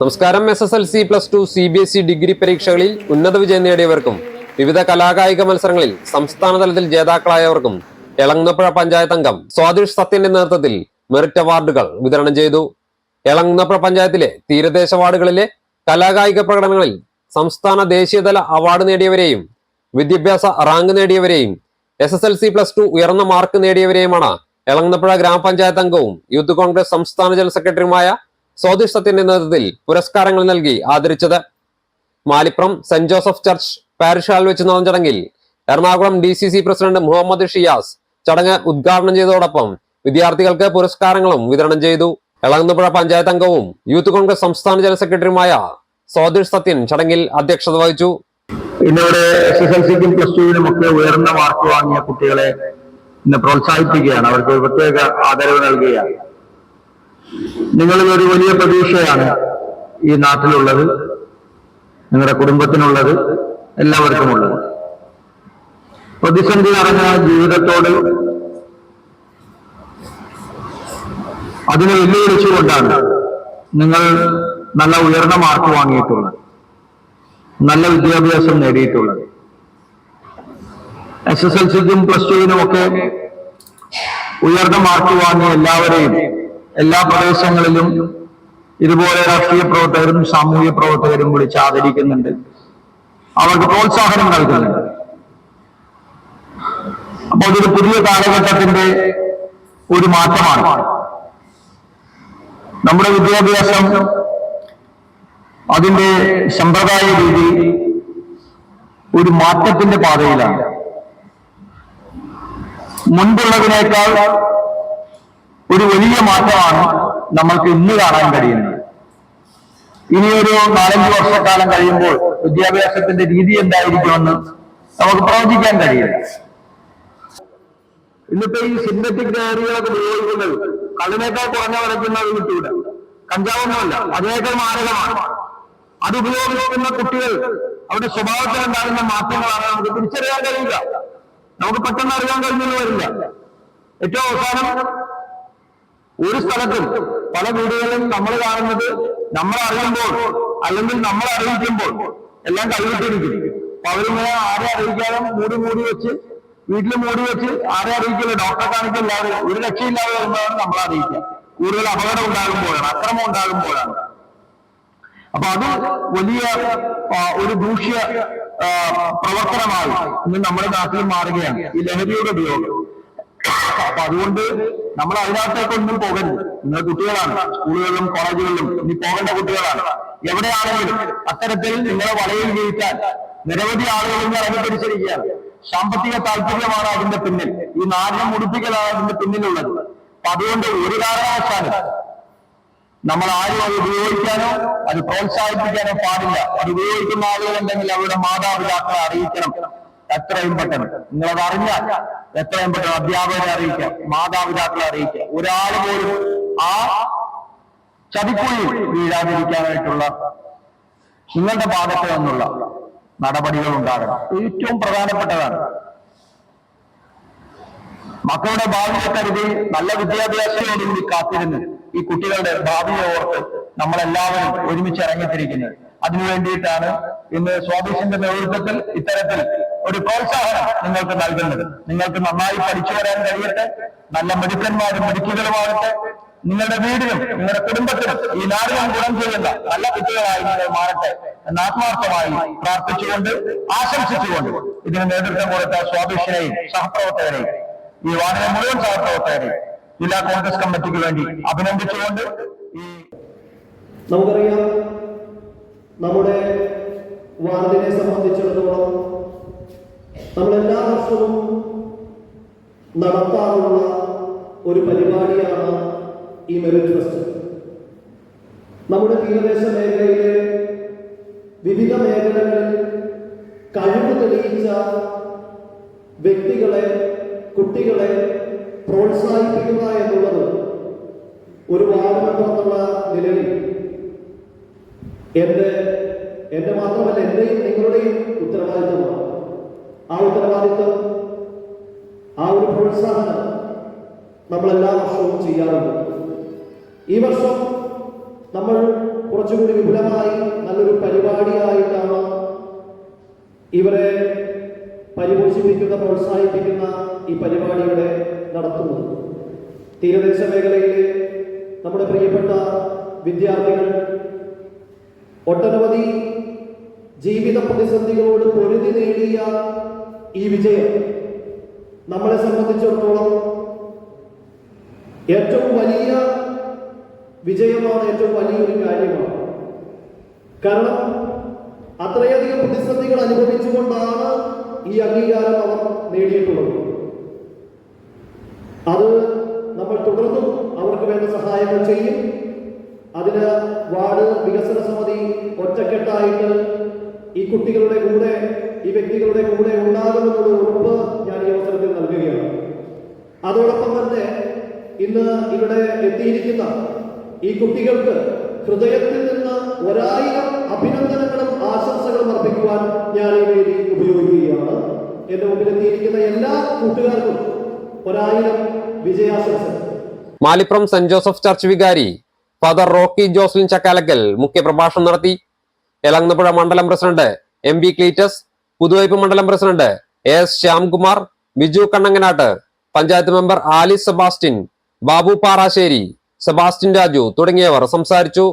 നമസ്കാരം. S S L C plus two C B S E degree പരീക്ഷകളിൽ ഉന്നത വിജയം നേടിയവർക്കും വിവിധ കലാകായിക മത്സരങ്ങളിൽ സംസ്ഥാന തലത്തിൽ ജേതാക്കളായവർക്കും എളങ്ങപ്പുഴ പഞ്ചായത്ത് അംഗം സ്വാതിഷ് സത്യന്റെ നേതൃത്വത്തിൽ മെറിറ്റ് അവാർഡുകൾ വിതരണം ചെയ്തു. എളങ്ങപ്പുഴ പഞ്ചായത്തിലെ തീരദേശ വാർഡുകളിലെ കലാകായിക പ്രകടനങ്ങളിൽ സംസ്ഥാന ദേശീയതല അവാർഡ് നേടിയവരെയും വിദ്യാഭ്യാസ rank നേടിയവരെയും S S L C plus two ഉയർന്ന മാർക്ക് നേടിയവരെയുമാണ് എളങ്ങപ്പുഴ ഗ്രാമപഞ്ചായത്ത് അംഗവും യൂത്ത് കോൺഗ്രസ് സംസ്ഥാന ജനറൽ സെക്രട്ടറിയുമായ സത്യന്റെ നേതൃത്വത്തിൽ പുരസ്കാരങ്ങൾ നൽകി ആദരിച്ചത് Malipram saint Joseph church parish ഹാളിൽ വെച്ച് നടന്ന ചടങ്ങിൽ Ernakulam D C C president Muhammad Shiyas ചടങ്ങ് ഉദ്ഘാടനം ചെയ്തതോടൊപ്പം വിദ്യാർത്ഥികൾക്ക് പുരസ്കാരങ്ങളും വിതരണം ചെയ്തു. എളങ്ങുന്നപ്പുഴ പഞ്ചായത്ത് അംഗവും യൂത്ത് കോൺഗ്രസ് സംസ്ഥാന ജനറൽ സെക്രട്ടറിയുമായ സ്വാതിഷ് സത്യൻ ചടങ്ങിൽ അധ്യക്ഷത വഹിച്ചു. ഇന്നിവിടെ എസ് എസ് എൽ സിക്കും പ്ലസ് ടുവിനും ഒക്കെ ഉയർന്ന മാർക്ക് വാങ്ങിയ കുട്ടികളെ ഇന്ന് പ്രോത്സാഹിപ്പിക്കുകയാണ്. അവർക്ക് പ്രത്യേക ആദരവ് നൽകുകയാണ്. നിങ്ങളിൽ ഒരു വലിയ പ്രതീക്ഷയാണ് ഈ നാട്ടിലുള്ളത് നിങ്ങളുടെ കുടുംബത്തിനുള്ളത് എല്ലാവർക്കും ഉള്ളത് പ്രതിസന്ധി നിറഞ്ഞ ജീവിതത്തോട് അതിനെ വെല്ലുവിളിച്ചുകൊണ്ടാണ് നിങ്ങൾ നല്ല ഉയർന്ന മാർക്ക് വാങ്ങിയിട്ടുള്ളത് നല്ല വിദ്യാഭ്യാസം നേടിയിട്ടുള്ളത്. എസ് എസ് എൽ സിക്കും പ്ലസ് ടുവിനുമൊക്കെ ഉയർന്ന മാർക്ക് വാങ്ങിയ എല്ലാവരെയും എല്ലാ പ്രദേശങ്ങളിലും ഇതുപോലെ രാഷ്ട്രീയ പ്രവർത്തകരും സാമൂഹ്യ പ്രവർത്തകരും വിളിച്ച് ആദരിക്കുന്നുണ്ട് അവർക്ക് പ്രോത്സാഹനം നൽകുന്നുണ്ട്. അപ്പോൾ ഇതൊരു പുതിയ കാലഘട്ടത്തിന്റെ ഒരു മാറ്റമാണ്. നമ്മുടെ വിദ്യാഭ്യാസം അതിന്റെ സമ്പ്രദായ രീതി ഒരു മാറ്റത്തിന്റെ പാതയിലാണ്. മുൻപുള്ളതിനേക്കാൾ ഒരു വലിയ മാറ്റമാണ് നമ്മൾക്ക് ഇന്ന് കാണാൻ കഴിയുന്നത്. ഇനിയൊരു നാലഞ്ച് വർഷക്കാലം കഴിയുമ്പോൾ വിദ്യാഭ്യാസത്തിന്റെ രീതി എന്തായിരിക്കുമെന്ന് നമുക്ക് പ്രവചിക്കാൻ കഴിയില്ല. ഇന്നത്തെ ഈ സിന്തറ്റിക് ഡയറികളൊക്കെ ഉപയോഗിക്കുന്നത് കള്ളിനേക്കാൾ കുറഞ്ഞ വിലയ്ക്കുന്നത് കിട്ടൂല കഞ്ചാവൊന്നുമല്ല അതിനേക്കാൾ മാരകമാണ്. അത് ഉപയോഗിക്കുന്ന കുട്ടികൾ അവരുടെ സ്വഭാവത്തിൽ ഉണ്ടാകുന്ന മാറ്റങ്ങളാണ് നമുക്ക് തിരിച്ചറിയാൻ കഴിയില്ല നമുക്ക് പെട്ടെന്ന് അറിയാൻ കഴിഞ്ഞെന്ന് വരില്ല ഏറ്റവും അവസാനം ഒരു സ്ഥലത്തും പല വീടുകളിലും നമ്മൾ കാണുന്നത് നമ്മൾ അറിയുമ്പോൾ അല്ലെങ്കിൽ നമ്മൾ അറിയിക്കുമ്പോൾ എല്ലാം കൈവിട്ടിരിക്കും. അപ്പൊ അവരിങ്ങനെ ആരെ അറിയിക്കാതെ മൂടി മൂടി വെച്ച് വീട്ടിൽ മൂടി വെച്ച് ആരെ അറിയിക്കില്ല? ഡോക്ടറെ കാണിക്കില്ലാതെ ഒരു രക്ഷയില്ലാതെ വരുമ്പോഴാണ് നമ്മൾ അറിയിക്കുക. കൂടുതൽ അപകടം ഉണ്ടാകുമ്പോഴാണ് അക്രമം ഉണ്ടാകുമ്പോഴാണ്. അപ്പൊ അത് വലിയ ഒരു ദൂഷ്യ പ്രവർത്തനമായി ഇന്ന് നമ്മുടെ നാട്ടിൽ മാറുകയാണ്. ഈ ലഹരിയുടെ ഉപയോഗം. അപ്പൊ അതുകൊണ്ട് നമ്മൾ അതിനകത്തേക്കൊന്നും പോകരുത്. നിങ്ങൾ കുട്ടികളാണ് സ്കൂളുകളിലും കോളേജുകളിലും ഇനി പോകേണ്ട കുട്ടികളാണ്. എവിടെയാണെങ്കിലും അത്തരത്തിൽ നിങ്ങളെ വളയിൽ വീഴ്ത്താൻ നിരവധി ആളുകൾ ഇന്ന് ഇറങ്ങി തിരിച്ചിരിക്കുകയാണ്. സാമ്പത്തിക താല്പര്യമാണ് അതിന്റെ പിന്നിൽ. ഈ നാടിനെ മുടിപ്പിക്കലാണ് അതിന്റെ പിന്നിലുള്ളത്. അപ്പൊ അതുകൊണ്ട് ഒരു കാരണവശാലും നമ്മൾ ആരും അത് ഉപയോഗിക്കാനോ അത് പ്രോത്സാഹിപ്പിക്കാനോ പാടില്ല. അത് ഉപയോഗിക്കുന്ന ആളുകളുണ്ടെങ്കിൽ അവരുടെ മാതാപിതാക്കളെ അറിയിക്കണം. എത്രയും പെട്ടെന്ന്. നിങ്ങളത് അറിഞ്ഞാൽ എത്രയും പെട്ടെന്ന് അധ്യാപകരെ അറിയിക്കാം മാതാപിതാക്കളെ അറിയിക്കാം ഒരാൾ പോലും ആ ചതിക്കുഴിയിൽ വീഴാതിരിക്കാനായിട്ടുള്ള നിങ്ങളുടെ ഭാഗത്ത് നിന്നുള്ള നടപടികൾ ഉണ്ടാകണം. ഏറ്റവും പ്രധാനപ്പെട്ടതാണ് മക്കളുടെ ഭാവിയെ കരുതി നല്ല വിദ്യാഭ്യാസത്തോടുകൂടി കാത്തിരുന്ന് ഈ കുട്ടികളുടെ ഭാവിയെ ഓർത്ത് നമ്മളെല്ലാവരും ഒരുമിച്ച് ഇറങ്ങിത്തിരിക്കുന്നത്. അതിനു വേണ്ടിയിട്ടാണ് ഇന്ന് സ്വാതീഷിന്റെ നേതൃത്വത്തിൽ ഇത്തരത്തിൽ ഒരു പ്രോത്സാഹനം നിങ്ങൾക്ക് നൽകുന്നത്. നിങ്ങൾക്ക് നന്നായി പഠിച്ചു വരാൻ കഴിയട്ടെ. നല്ല മിടുക്കന്മാരും മിടുക്കികളുമാകട്ടെ നിങ്ങളുടെ വീടിനും നിങ്ങളുടെ കുടുംബത്തിനും ഈ നാടിനും ഗുണം ചെയ്യുന്ന നല്ല കുട്ടികളായി നിങ്ങൾ മാറട്ടെ എന്ന് ആത്മാർത്ഥമായി പ്രാർത്ഥിച്ചുകൊണ്ട് ആശംസിച്ചുകൊണ്ട് ഇതിന് നേതൃത്വം കൊടുത്ത സ്വാഭിഷിനെയും സഹപ്രവർത്തകരെയും ഈ വാർഡിലെ മുഴുവൻ സഹപ്രവർത്തകരെയും ജില്ലാ കോൺഗ്രസ് കമ്മിറ്റിക്ക് വേണ്ടി അഭിനന്ദിച്ചുകൊണ്ട് ഈ നമുക്കറിയാം നമ്മുടെ വാർഡിനെ സംബന്ധിച്ചിടത്തോളം നമ്മൾ എല്ലാ വർഷവും നടത്താറുള്ള ഒരു പരിപാടിയാണ് ഈ മെറിറ്റ് ഫെസ്റ്റ്. നമ്മുടെ തീരദേശ മേഖലയിലെ വിവിധ മേഖലകളിൽ കഴിവ് തെളിയിച്ച വ്യക്തികളെ കുട്ടികളെ പ്രോത്സാഹിപ്പിക്കുക എന്നുള്ളത് ഒരു വാർഡ് മെമ്പർ എന്നുള്ള നിലയിൽ. എന്റെ എന്റെ മാത്രമല്ല എന്റെയും നിങ്ങളുടെയും ഉത്തരവാദിത്തമാണ്. ആ ഉത്തരവാദിത്വം ആ ഒരു പ്രോത്സാഹനം നമ്മൾ എല്ലാ വർഷവും ചെയ്യാറുണ്ട്. ഈ വർഷം നമ്മൾ കുറച്ചുകൂടി വിപുലമായി നല്ലൊരു പരിപാടിയായിട്ടാണ് ഇവരെ പരിപോഷിപ്പിക്കുന്ന പ്രോത്സാഹിപ്പിക്കുന്ന ഈ പരിപാടിയുടെ നടത്തുന്നത്. തീരദേശ മേഖലയിലെ നമ്മുടെ പ്രിയപ്പെട്ട വിദ്യാർത്ഥികൾ ഒട്ടനവധി ജീവിത പ്രതിസന്ധികളോട് പൊരുതി നേടിയ ഈ വിജയം നമ്മളെ സംബന്ധിച്ചിടത്തോളം ഏറ്റവും വലിയ വിജയമാണ് ഏറ്റവും വലിയൊരു കാര്യമാണ്. കാരണം അത്രയധികം പ്രതിസന്ധികൾ അനുഭവിച്ചുകൊണ്ടാണ് ഈ അംഗീകാരം അവർ നേടിയിട്ടുള്ളത്. അത് നമ്മൾ തുടർന്നും അവർക്ക് വേണ്ട സഹായങ്ങൾ ചെയ്യും. അതിന് വാർഡ് വികസന സമിതി ഒറ്റക്കെട്ടായിട്ട് കുട്ടികളുടെ കൂടെ ഈ വ്യക്തികളുടെ കൂടെ ഉണ്ടാകുമെന്നുള്ള ഉറപ്പ് ഞാൻ ഈ അവസരത്തിൽ നൽകുകയാണ്. അതോടൊപ്പം തന്നെ ഇന്ന് ഇവിടെ എത്തിയിരിക്കുന്ന ഈ കുട്ടികൾക്ക് ഹൃദയത്തിൽ നിന്ന് ഒരായിരം അഭിനന്ദനങ്ങളും ആശംസകളും അർപ്പിക്കുവാൻ ഞാൻ ഈ വേദി ഉപയോഗിക്കുകയാണ്. എന്റെ മുമ്പിലെത്തിയിരിക്കുന്ന എല്ലാ കൂട്ടുകാർക്കും ഒരായിരം വിജയാശംസകൾ. മാലിപ്രം സെന്റ് ജോസഫ് ചർച്ച് വികാരി ഫാദർ റോക്കി ജോസ്ലിൻ ചക്കാലക്കൽ മുഖ്യപ്രഭാഷണം നടത്തി എലങ്ങപ്പുഴ മണ്ഡലം president M B Cletus Puthuvype മണ്ഡലം president A S Shyamkumar Biju Kannanganattu panchayat member Ali Sebastian Babu Parassery Sebastian Raju തുടങ്ങിയവർ സംസാരിച്ചു.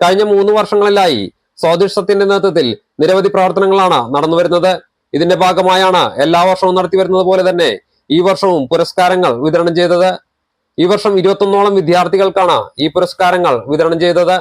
കഴിഞ്ഞ മൂന്ന് വർഷങ്ങളിലായി സ്വാദിഷ്ടത്തിന്റെ നേതൃത്വത്തിൽ നിരവധി പ്രവർത്തനങ്ങളാണ് നടന്നുവരുന്നത്. ഇതിന്റെ ഭാഗമായാണ് എല്ലാ വർഷവും നടത്തിവരുന്നത് പോലെ തന്നെ ഈ വർഷവും പുരസ്കാരങ്ങൾ വിതരണം ചെയ്തത്. ഈ വർഷം ഇരുപത്തൊന്നോളം വിദ്യാർത്ഥികൾക്കാണ് ഈ പുരസ്കാരങ്ങൾ വിതരണം ചെയ്തത്.